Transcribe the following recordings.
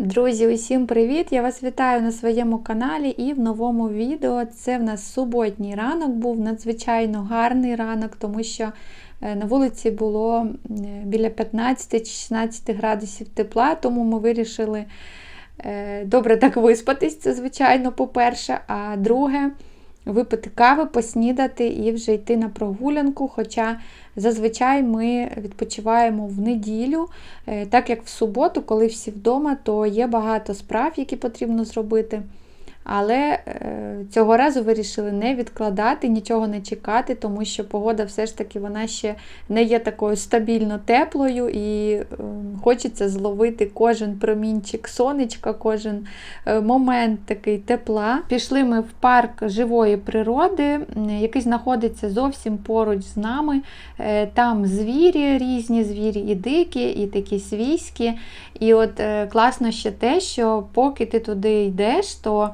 Друзі, усім привіт! Я вас вітаю на своєму каналі і в новому відео. Це в нас суботній ранок, був надзвичайно гарний ранок, тому що е, на вулиці було біля 15-16 градусів тепла, тому ми вирішили е, добре так виспатись, це звичайно, по-перше. А друге, випити кави, поснідати і вже йти на прогулянку. Хоча зазвичай ми відпочиваємо в неділю, Е, так як в суботу, коли всі вдома, то є багато справ, які потрібно зробити. Але е, цього разу вирішили не відкладати, нічого не чекати, тому що погода все ж таки вона ще не є такою стабільно теплою, і е, хочеться зловити кожен промінчик сонечка, кожен е, момент такий тепла. Пішли ми в парк живої природи, який знаходиться зовсім поруч з нами. Там звірі, різні звірі, і дикі, і такі свійські. І от класно ще те, що поки ти туди йдеш, то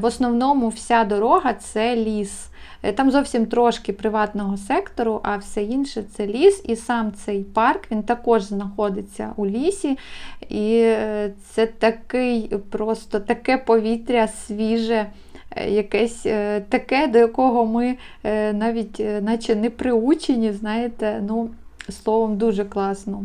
в основному вся дорога це ліс. Е, Там зовсім трошки приватного сектору, а все інше це ліс. І сам цей парк він також знаходиться у лісі. І е, це такий просто таке повітря свіже. е, Якесь е, таке, до якого ми е, навіть е, наче не приучені, знаєте, ну, словом, дуже класно.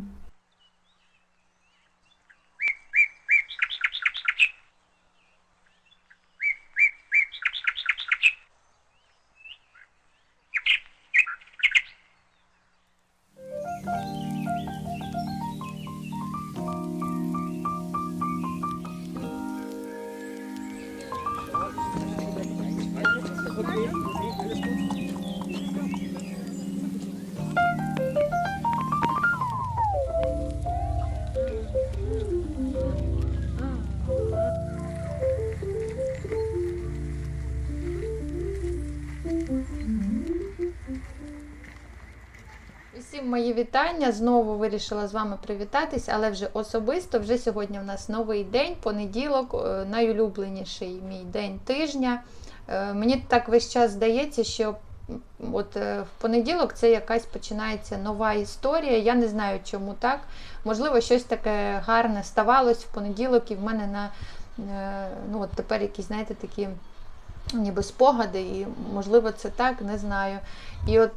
Мої вітання. Знову вирішила з вами привітатись, але вже особисто. Вже сьогодні в нас новий день, понеділок, е, найулюбленіший мій день тижня. Е, Мені так весь час здається, що от е, в понеділок це якась починається нова історія. Я не знаю, чому так. Можливо, щось таке гарне ставалось в понеділок, і в мене на ну, от тепер якісь, знаєте, такі ніби спогади, і можливо це так, не знаю. І от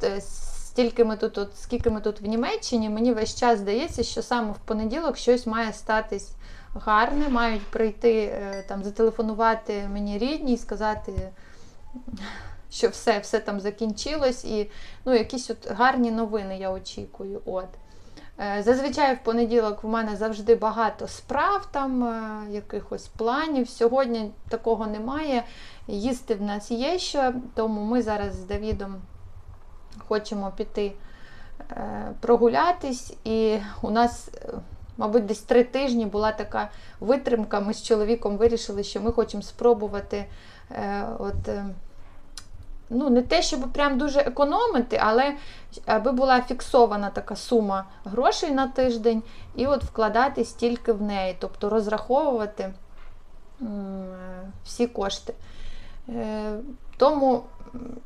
стільки ми тут, от, скільки ми тут в Німеччині, мені весь час здається, що саме в понеділок щось має статись гарне, мають прийти, е, там, зателефонувати мені рідні і сказати, що все, все там закінчилось, і ну, якісь от гарні новини я очікую. От. Е, Зазвичай в понеділок в мене завжди багато справ, там, е, якихось планів. Сьогодні такого немає. Їсти в нас є що, тому ми зараз з Давідом хочемо піти е, прогулятись. І у нас, е, мабуть, десь три тижні була така витримка. Ми з чоловіком вирішили, що ми хочемо спробувати е, от, ну, не те, щоб прям дуже економити, але аби була фіксована така сума грошей на тиждень, і от вкладати стільки в неї, тобто розраховувати всі кошти. Тому,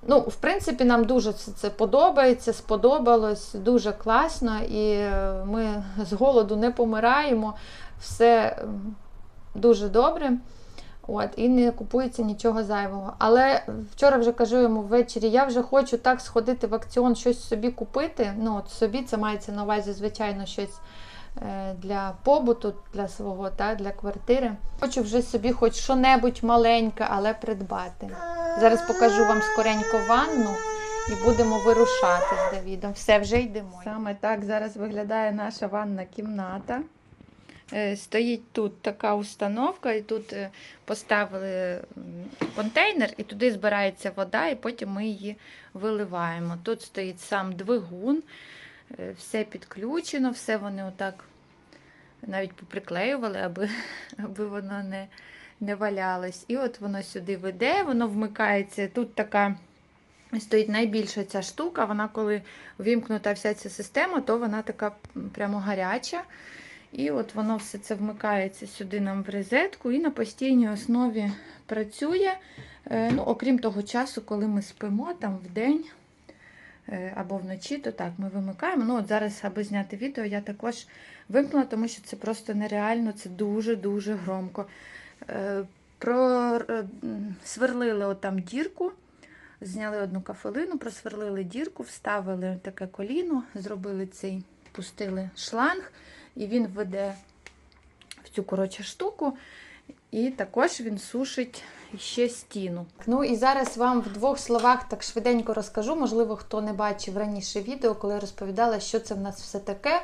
ну, в принципі, нам дуже це, подобається, сподобалось, дуже класно, і е, ми з голоду не помираємо, все дуже добре. От, і не купується нічого зайвого. Але вчора вже кажу йому ввечері, я вже хочу так сходити в акціон, щось собі купити. Ну, от собі це мається на увазі, звичайно, щось е, для побуту, для свого, та, для квартири. Хочу вже собі хоч що-небудь маленьке, але придбати. Зараз покажу вам скоренько ванну і будемо вирушати з Давідом. Все, вже йдемо. Саме так зараз виглядає наша ванна кімната. Е, Стоїть тут така установка, і тут е, поставили контейнер, і туди збирається вода, і потім ми її виливаємо. Тут стоїть сам двигун, е, все підключено, все вони отак навіть поприклеювали, аби, аби воно не, не валялось. І от воно сюди веде, воно вмикається. Тут така стоїть найбільша ця штука. Вона, коли вімкнута вся ця система, то вона така прямо гаряча. І от воно все це вмикається сюди нам в розетку і на постійній основі працює. Е, Ну, окрім того часу, коли ми спимо там в день. е, або вночі, то так, ми вимикаємо. Ну, от зараз, аби зняти відео, я також вимкнула, тому що це просто нереально, це дуже-дуже громко. Е, Просверлили отам дірку, зняли одну кафелину, просверлили дірку, вставили таке коліно, зробили цей, пустили шланг, і він веде в цю коротше штуку. І також він сушить ще стіну. Ну і зараз вам в двох словах так швиденько розкажу. Можливо, хто не бачив раніше відео, коли я розповідала, що це в нас все таке.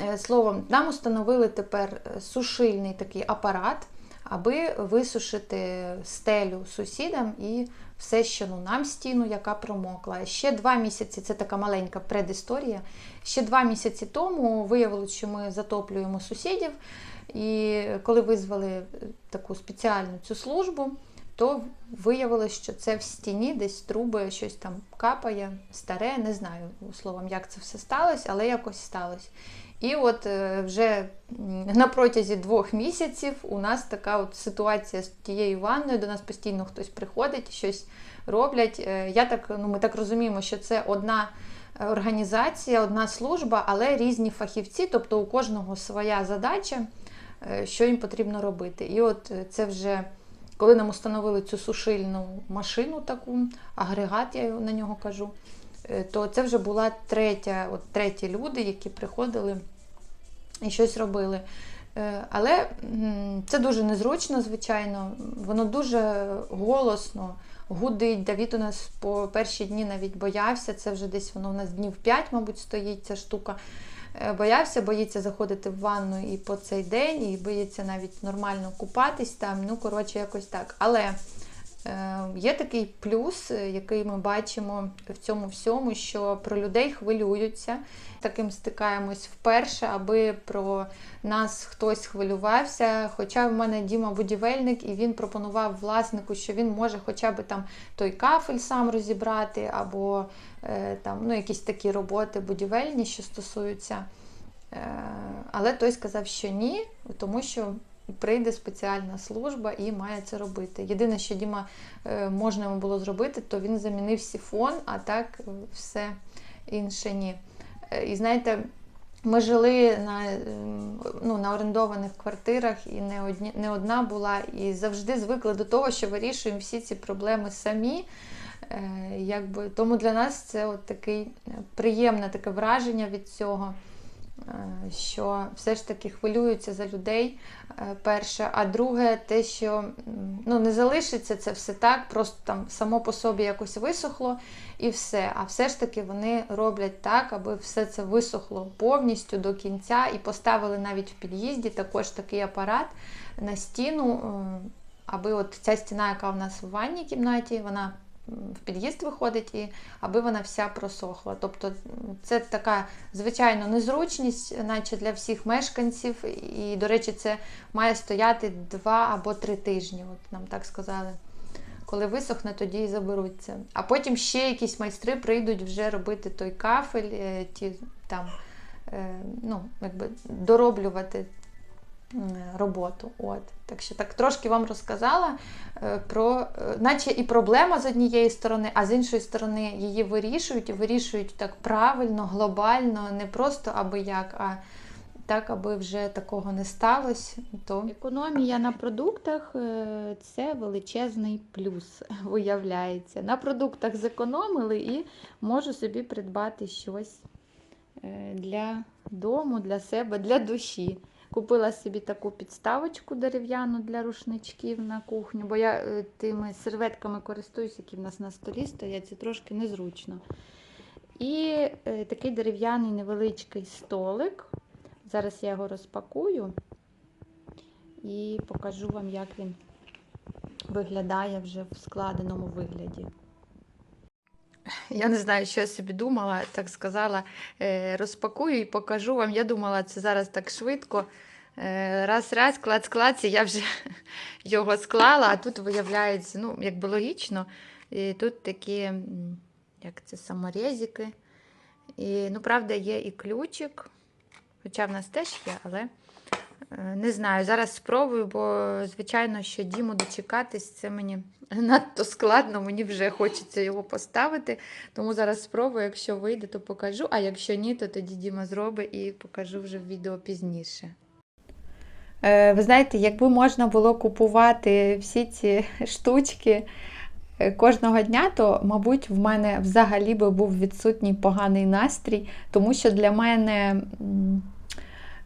Е, Словом, нам установили тепер е, сушильний такий апарат, аби висушити стелю сусідам і все, що ну, нам стіну, яка промокла. Ще два місяці, це така маленька предісторія. Ще два місяці тому виявилось, що ми затоплюємо сусідів. І коли визвали таку спеціальну цю службу, то виявилось, що це в стіні десь труби щось там капає, старе, не знаю словом, як це все сталося, але якось сталося. І от е, вже на протязі двох місяців у нас така от ситуація з тією ванною, до нас постійно хтось приходить, щось роблять. Е, Я так, ну, Ми так розуміємо, що це одна організація, одна служба, але різні фахівці, тобто у кожного своя задача, е, що їм потрібно робити. І от це вже. Коли нам установили цю сушильну машину, таку, агрегат, я на нього кажу, то це вже була третя, от треті люди, які приходили і щось робили. Але це дуже незручно, звичайно, воно дуже голосно гудить. Давід у нас по перші дні навіть боявся, це вже десь воно у нас днів 5, мабуть, стоїть ця штука. Боявся, боїться заходити в ванну і по цей день, і боїться навіть нормально купатись там. Ну, коротше, якось так. Але е, є такий плюс, який ми бачимо в цьому всьому, що про людей хвилюються. Таким стикаємось вперше, аби про нас хтось хвилювався. Хоча в мене Діма будівельник, і він пропонував власнику, що він може хоча б там той кафель сам розібрати, або е, там ну, якісь такі роботи будівельні, що стосуються. Е, але той сказав, що ні, тому що прийде спеціальна служба і має це робити. Єдине, що Діма е, можна йому було зробити, то він замінив сіфон, а так все інше ні. І знаєте, ми жили на ну, на орендованих квартирах, і не одні, не одна була, і завжди звикли до того, що вирішуємо всі ці проблеми самі. Е, якби, Тому для нас це от такий приємне таке враження від цього. Що все ж таки хвилюються за людей, перше. А друге, те, що ну, не залишиться це все так, просто там само по собі якось висохло і все. А все ж таки вони роблять так, аби все це висохло повністю до кінця, і поставили навіть в під'їзді також такий апарат на стіну, аби от ця стіна, яка в нас в ванній кімнаті, вона в під'їзд виходить, і аби вона вся просохла. Тобто це така звичайно незручність, наче для всіх мешканців. І, до речі, це має стояти два або три тижні, от нам так сказали. Коли висохне, тоді і заберуться. А потім ще якісь майстри прийдуть вже робити той кафель, ті там, ну, якби дороблювати роботу. От. Так що так трошки вам розказала про, наче і проблема з однієї сторони, а з іншої сторони її вирішують і вирішують так правильно, глобально, не просто аби як, а так, аби вже такого не сталося. То економія на продуктах це величезний плюс, виявляється. На продуктах зекономили і можу собі придбати щось для дому, для себе, для душі. Купила собі таку підставочку дерев'яну для рушничків на кухню, бо я тими серветками користуюсь, які в нас на столі стоять, це трошки незручно. І такий дерев'яний невеличкий столик. Зараз я його розпакую і покажу вам, як він виглядає вже в складеному вигляді. Я не знаю, що я собі думала, так сказала, розпакую і покажу вам. Я думала, це зараз так швидко. Раз, раз, клац, клац, і я вже його склала, а тут виявляється, ну, якби логічно, і тут такі, як це, саморезики. І, ну, правда, є і ключик. Хоча в нас теж є, але Е, Не знаю, зараз спробую, бо звичайно, що Діму дочекатись, це мені надто складно, мені вже хочеться його поставити. Тому зараз спробую, якщо вийде, то покажу. А якщо ні, то тоді Діма зробить і покажу вже в відео пізніше. Е, Ви знаєте, якби можна було купувати всі ці штучки е, кожного дня, то, мабуть, в мене взагалі би був відсутній поганий настрій, тому що для мене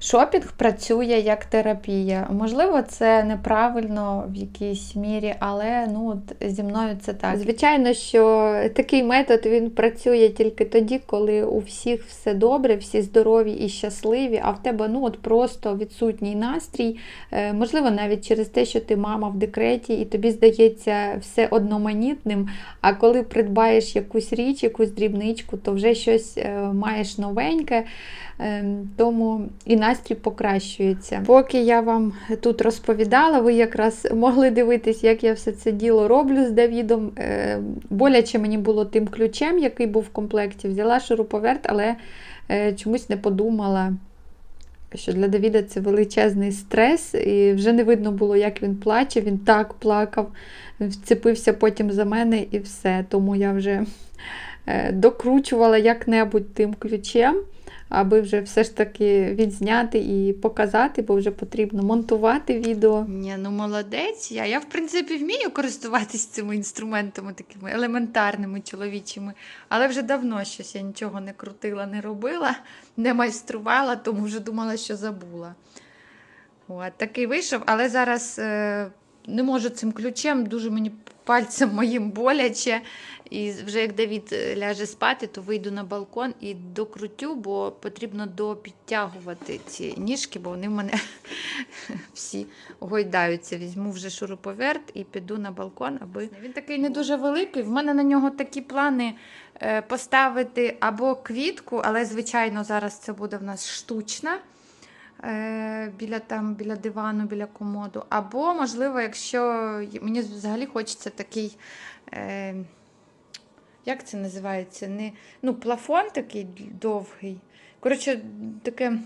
шопінг працює як терапія. Можливо, це неправильно в якійсь мірі, але ну, от зі мною це так. Звичайно, що такий метод він працює тільки тоді, коли у всіх все добре, всі здорові і щасливі, а в тебе ну, от просто відсутній настрій. Е, Можливо, навіть через те, що ти мама в декреті, і тобі здається все одноманітним. А коли придбаєш якусь річ, якусь дрібничку, то вже щось е, маєш новеньке. Ем, Тому і настрій покращується. Поки я вам тут розповідала, ви якраз могли дивитись, як я все це діло роблю з Давідом. Е, Боляче мені було тим ключем, який був в комплекті. Взяла шуруповерт, але е, чомусь не подумала. Що для Давіда це величезний стрес, і вже не видно було, як він плаче. Він так плакав, вцепився потім за мене і все. Тому я вже е, докручувала як-небудь тим ключем, аби вже все ж таки відзняти і показати, бо вже потрібно монтувати відео. Ні, ну молодець. Я, я в принципі вмію користуватись цими інструментами, такими елементарними чоловічими, але вже давно щось я нічого не крутила, не робила, не майструвала, тому вже думала, що забула. От, такий вийшов, але зараз е, не можу цим ключем, дуже мені пальцем моїм боляче. І вже як Давід е, ляже спати, то вийду на балкон і докрутю, бо потрібно допідтягувати ці ніжки, бо вони в мене всі гойдаються. Візьму вже шуруповерт і піду на балкон, аби він такий не дуже великий. В мене на нього такі плани е, поставити або квітку, але звичайно зараз це буде в нас штучна. Е, Біля там, біля дивану, біля комоду. Або, можливо, якщо мені взагалі хочеться такий. Е, як це називається? Не, ну, плафон такий довгий. Коротше, таке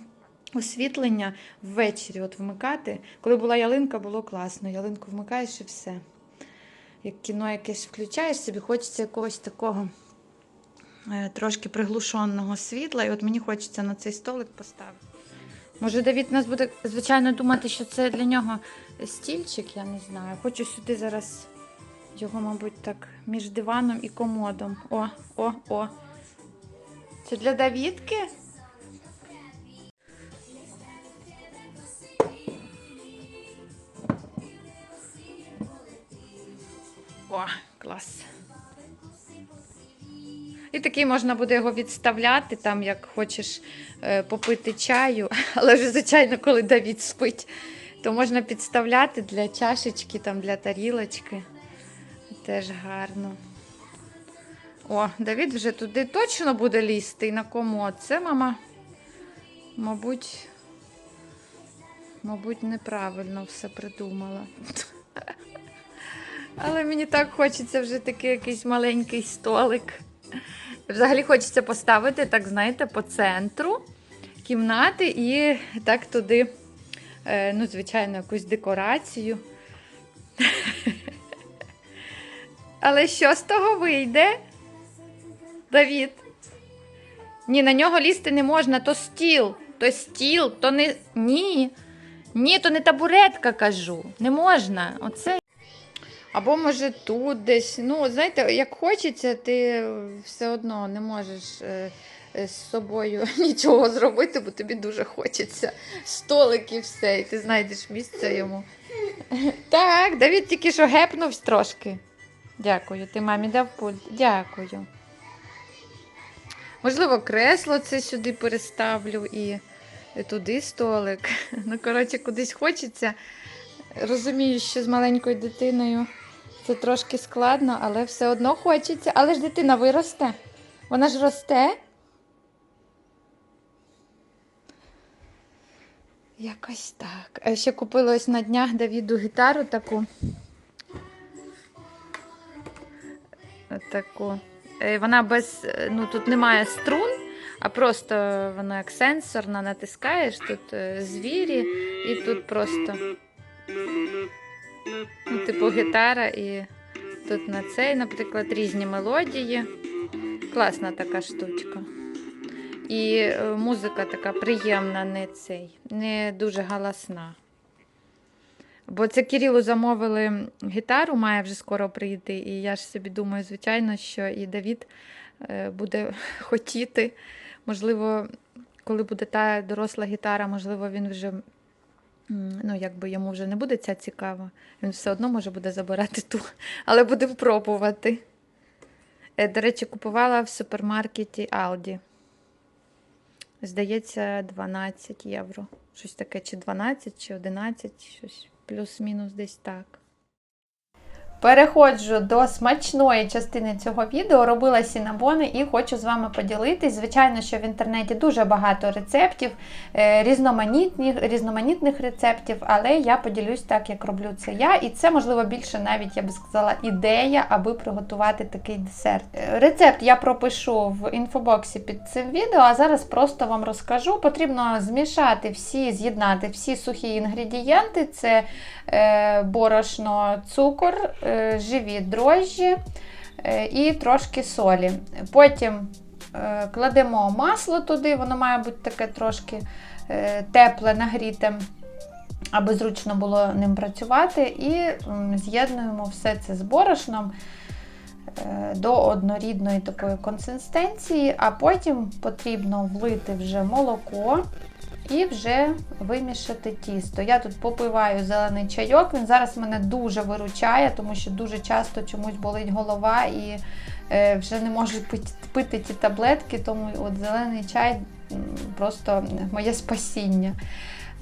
освітлення ввечері от вмикати. Коли була ялинка, було класно. Ялинку вмикаєш і все. Як кіно якесь включаєш собі, хочеться якогось такого е, трошки приглушеного світла. І от мені хочеться на цей столик поставити. Може, Давід нас буде, звичайно, думати, що це для нього стільчик, я не знаю. Хочу сюди зараз його, мабуть, так між диваном і комодом. О, о, о. Це для Давідки? О, клас. І такий можна буде його відставляти, там, як хочеш е, попити чаю, але вже, звичайно, коли Давід спить, то можна підставляти для чашечки, там, для тарілочки. Теж гарно. О, Давід вже туди точно буде лізти і на комод. Це мама, мабуть, мабуть, неправильно все придумала. Але мені так хочеться вже такий якийсь маленький столик. Взагалі хочеться поставити, так знаєте, по центру кімнати і так туди, е, ну, звичайно, якусь декорацію. Але що з того вийде? Давід? Ні, на нього лізти не можна, то стіл, то стіл, то не. Ні. Ні, то не табуретка, кажу. Не можна. Оце. Або може тут десь. Ну, знаєте, як хочеться, ти все одно не можеш е, е, з собою нічого зробити, бо тобі дуже хочеться. Столик і все, і ти знайдеш місце йому. Так, Давід тільки що гепнув трошки. Дякую. Ти мамі дав пульт. Дякую. Можливо, кресло це сюди переставлю і туди столик. Ну, коротше, кудись хочеться. Розумію, що з маленькою дитиною це трошки складно, але все одно хочеться. Але ж дитина виросте. Вона ж росте. Якось так. Е, Ще купила ось на днях Давіду гітару таку. Таку. Е, Вона без, е, ну тут немає струн, а просто воно як сенсорно натискаєш, тут звірі, і тут просто ну, типу гітара, і тут на цей, наприклад, різні мелодії. Класна така штучка. І е, музика така приємна, не цей, не дуже галасна. Бо це Кирилу замовили гітару, має вже скоро прийти. І я ж собі думаю, звичайно, що і Давід е, буде хотіти. Можливо, коли буде та доросла гітара, можливо, він вже ну, якби йому вже не буде ця цікава. Він все одно може буде забирати ту, але будемо пробувати. Е, До речі, купувала в супермаркеті Aldi. Здається, 12 євро. Щось таке, чи 12, чи 11, щось плюс-мінус десь так. Переходжу до смачної частини цього відео. Робила сінабони і хочу з вами поділитись. Звичайно, що в інтернеті дуже багато рецептів, е, різноманітних, різноманітних рецептів, але я поділюсь так, як роблю це я. І це, можливо, більше навіть, я би сказала, ідея, аби приготувати такий десерт. Е, Рецепт я пропишу в інфобоксі під цим відео, а зараз просто вам розкажу. Потрібно змішати всі, з'єднати всі сухі інгредієнти: це е, борошно, цукор, е, живі дрожжі е, і трошки солі. Потім е, кладемо масло туди, воно має бути таке трошки е, тепле, нагріте, аби зручно було ним працювати. І з'єднуємо все це з борошном е, до однорідної такої консистенції, а потім потрібно влити вже молоко. І вже вимішати тісто. Я тут попиваю зелений чайок. Він зараз мене дуже виручає, тому що дуже часто чомусь болить голова і е, вже не можу пити, ті таблетки, тому от зелений чай просто моє спасіння.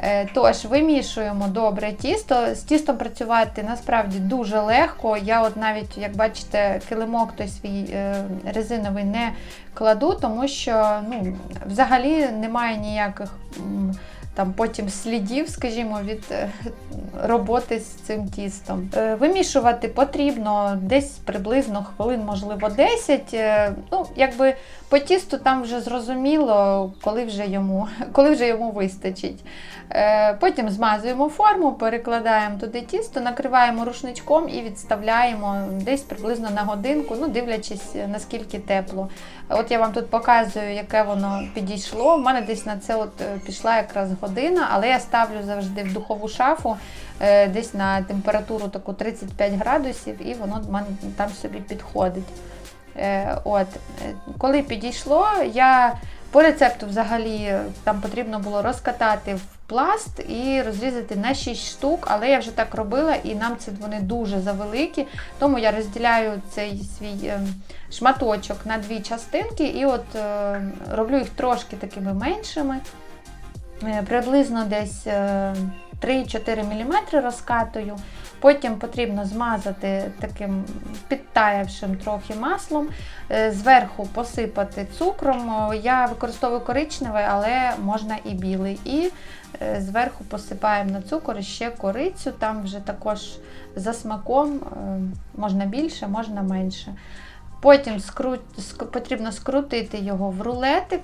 Е, Тож, вимішуємо добре тісто. З тістом працювати насправді дуже легко. Я, от навіть, як бачите, килимок той свій е, резиновий не кладу, тому що ну, взагалі немає ніяких там потім слідів, скажімо, від е, роботи з цим тістом. Е, Вимішувати потрібно десь приблизно хвилин, можливо, 10. Е, Ну, якби по тісту там вже зрозуміло, коли вже йому, коли вже йому вистачить. Потім змазуємо форму, перекладаємо туди тісто, накриваємо рушничком і відставляємо десь приблизно на годинку, ну дивлячись наскільки тепло. От я вам тут показую, яке воно підійшло. У мене десь на це от пішла якраз година, але я ставлю завжди в духову шафу е, десь на температуру таку 35 градусів, і воно там собі підходить. Е, От, е, коли підійшло, я по рецепту взагалі там потрібно було розкатати в пласт і розрізати на 6 штук, але я вже так робила, і нам це вони дуже завеликі, тому я розділяю цей свій шматочок на дві частинки, і от роблю їх трошки такими меншими, приблизно десь е, 3-4 мм розкатую. Потім потрібно змазати таким підтаявшим трохи маслом, е, зверху посипати цукром. Я використовую коричневий, але можна і білий. І е, зверху посипаємо на цукор ще корицю, там вже також за смаком е, можна більше, можна менше. Потім скру... потрібно скрутити його в рулетик.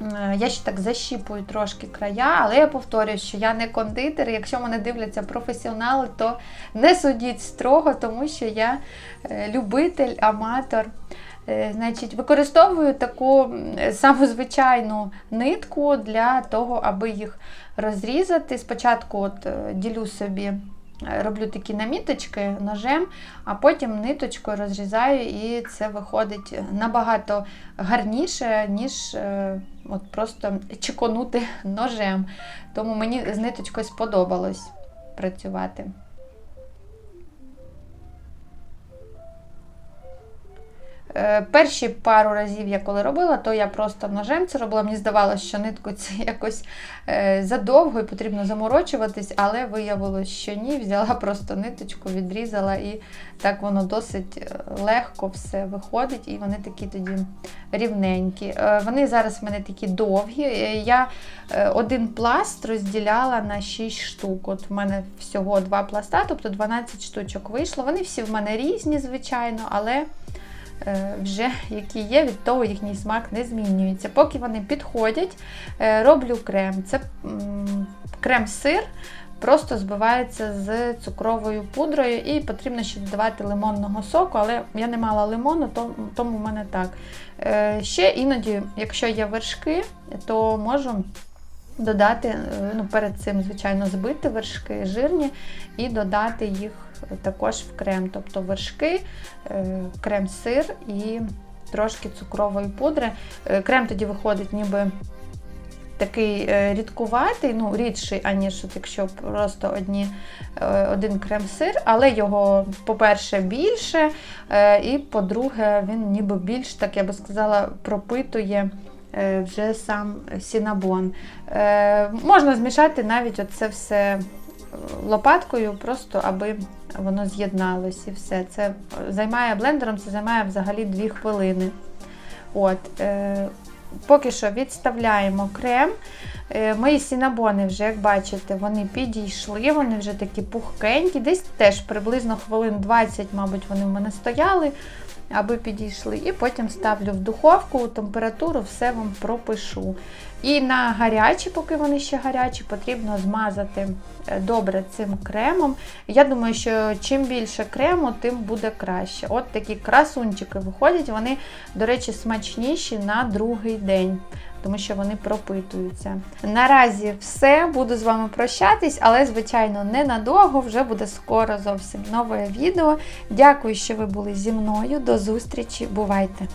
Е, Я ще так защіпую трошки края, але я повторюю, що я не кондитер. Якщо мене дивляться професіонали, то не судіть строго, тому що я е, любитель, аматор. Е, Значить, використовую таку саму звичайну нитку для того, аби їх розрізати. Спочатку от, ділю собі, роблю такі наміточки ножем, а потім ниточкою розрізаю, і це виходить набагато гарніше, ніж е, от просто чеконути ножем. Тому мені з ниточкою сподобалось працювати. Перші пару разів я коли робила, то я просто ножем це робила. Мені здавалося, що нитку це якось е, задовго і потрібно заморочуватись, але виявилось, що ні. Взяла просто ниточку, відрізала, і так воно досить е, легко все виходить, і вони такі тоді рівненькі. Е, Вони зараз в мене такі довгі. Е, Я е, один пласт розділяла на 6 штук. От в мене всього два пласта, тобто 12 штучок вийшло. Вони всі в мене різні, звичайно, але. Е, вже які є, від того їхній смак не змінюється. Поки вони підходять, е, роблю крем. Це крем-сир. Просто збивається з цукровою пудрою і потрібно ще додавати лимонного соку, але я не мала лимону, тому в мене так. Е, Ще іноді, якщо є вершки, то можу додати, ну, перед цим, звичайно, збити вершки жирні і додати їх також в крем. Тобто вершки, е, крем-сир і трошки цукрової пудри. Е, Крем тоді виходить ніби такий е, рідкуватий, ну, рідший, аніж от якщо просто одні, один крем-сир, але його, по-перше, більше, і по-друге, він ніби більш, так я би сказала, пропитує вже сам сінабон. Можна змішати навіть оце все лопаткою, просто аби воно з'єдналось і все. Це займає блендером, це займає взагалі 2 хвилини. От, е, поки що відставляємо крем. Е, Мої сінабони вже, як бачите, вони підійшли, вони вже такі пухкенькі. Десь теж приблизно хвилин 20, мабуть, вони в мене стояли, аби підійшли. І потім ставлю в духовку, температуру, все вам пропишу. І на гарячі, поки вони ще гарячі, потрібно змазати е, добре цим кремом. Я думаю, що чим більше крему, тим буде краще. От такі красунчики виходять, вони, до речі, смачніші на другий день. Тому що вони пропитуються. Наразі все, буду з вами прощатись, але, звичайно, ненадовго, вже буде скоро зовсім нове відео. Дякую, що ви були зі мною. До зустрічі, бувайте!